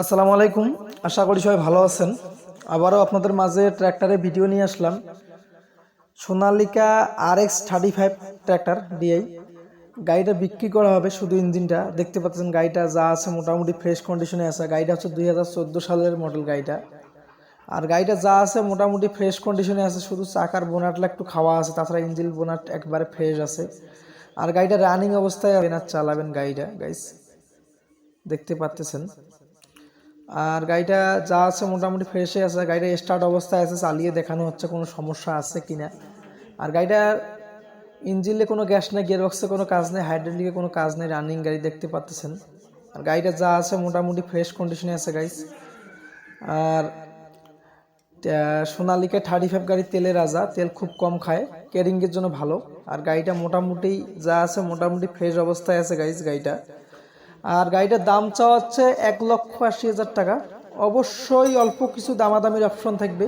আসসালামু আলাইকুম। আশা করি সবাই ভালো আছেন। আবারও আপনাদের মাঝে ট্র্যাক্টরের ভিডিও নিয়ে আসলাম। Sonalika R X thirty five tractor DI. গাড়িটা বিক্রি করা হবে শুধু ইঞ্জিনটা। দেখতে পাচ্ছেন গাড়িটা যা আছে মোটামুটি ফ্রেশ কন্ডিশনে আছে। গাড়িটা হচ্ছে দুই হাজার চোদ্দ সালের মডেল গাড়িটা। আর গাড়িটা যা আছে মোটামুটি ফ্রেশ কন্ডিশনে আছে। শুধু চাকার বোনাটটা একটু খাওয়া আছে, তাছাড়া ইঞ্জিন বোনাট একবারে ফ্রেশ আছে। আর গাড়িটা রানিং অবস্থায় আপনার চালাবেন গাড়িটা গাইস দেখতে পাচ্তেছেন আর গাড়িটা যা আছে মোটামুটি ফ্রেশে আছে, গাড়িটা স্টার্ট অবস্থায় আছে, চালিয়ে দেখানো হচ্ছে কোনো সমস্যা আছে কি না। আর গাড়িটার ইঞ্জিনে কোনো গ্যাস নেই গিয়ারবক্সে কোনো কাজ নেই হাইড্রোলিকে কোনো কাজ নেই রানিং গাড়ি দেখতে পাচ্তেছেন আর গাড়িটা যা আছে মোটামুটি ফ্রেশ কন্ডিশনে আছে গাইস আর সোনালিকা থার্টি ফাইভ গাড়ি তেলের রাজা, তেল খুব কম খায় কেরিংয়ের জন্য ভালো। আর গাড়িটা মোটামুটি যা আছে মোটামুটি ফ্রেশ অবস্থায় আছে গাইস গাড়িটা। আর গাড়িটার দাম চাওয়া হচ্ছে এক লক্ষ আশি হাজার টাকা। অবশ্যই অল্প কিছু দামাদামির অপশন থাকবে।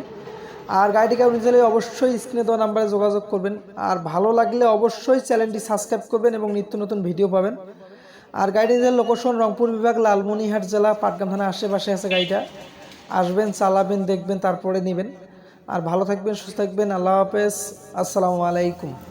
আর গাড়িটিকে আপনি চাইলে অবশ্যই স্ক্রিনে দেওয়া নাম্বারে যোগাযোগ করবেন। আর ভালো লাগলে অবশ্যই চ্যানেলটি সাবস্ক্রাইব করবেন এবং নিত্য নতুন ভিডিও পাবেন। আর গাড়িটির লোকেশন রংপুর বিভাগ লালমনিহাট জেলা, পাটগ্রাম থানার আশেপাশে আছে গাড়িটা। আসবেন, চালাবেন, দেখবেন, তারপরে নেবেন। আর ভালো থাকবেন, সুস্থ থাকবেন। আল্লাহ হাফেজ। আসসালামু আলাইকুম।